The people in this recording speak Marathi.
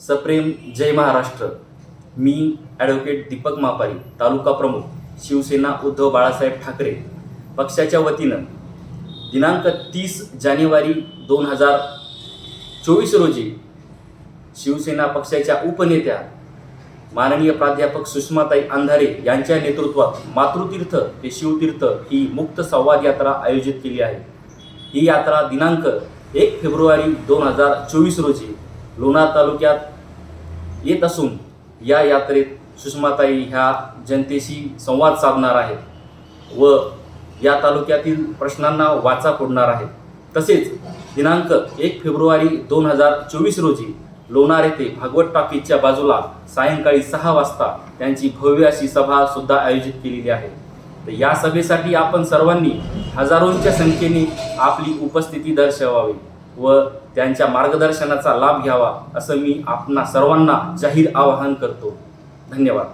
सप्रेम जय महाराष्ट्र. मी ॲडव्होकेट दीपक मापारी तालुका प्रमुख शिवसेना उद्धव बाळासाहेब ठाकरे. पक्षाच्या वतीनं दिनांक तीस जानेवारी दोन हजार चोवीस रोजी शिवसेना पक्षाच्या उपनेत्या माननीय प्राध्यापक सुषमाताई अंधारे यांच्या नेतृत्वात मातृतीर्थ ते शिवतीर्थ ही मुक्त संवाद यात्रा आयोजित केली आहे. ही यात्रा दिनांक एक फेब्रुवारी दोन हजार चोवीस रोजी लोणार तालुक्यात येत असून या यात्रेत सुषमाताई ह्या जनतेशी संवाद साधणार आहेत व या तालुक्यातील प्रश्नांना वाचा फोडणार आहेत. तसेच दिनांक एक फेब्रुवारी दोन हजार चोवीस रोजी लोणार येथे भागवत टाकीजच्या बाजूला सायंकाळी सहा वाजता त्यांची भव्य अशी सभा सुद्धा आयोजित केलेली आहे. तर या सभेसाठी आपण सर्वांनी हजारोंच्या संख्येने आपली उपस्थिती दर्शवावी. व त्यांच्या मार्गदर्शनाचा लाभ घ्यावा असं मी आपणा सर्वांना जाहीर आवाहन करतो. धन्यवाद.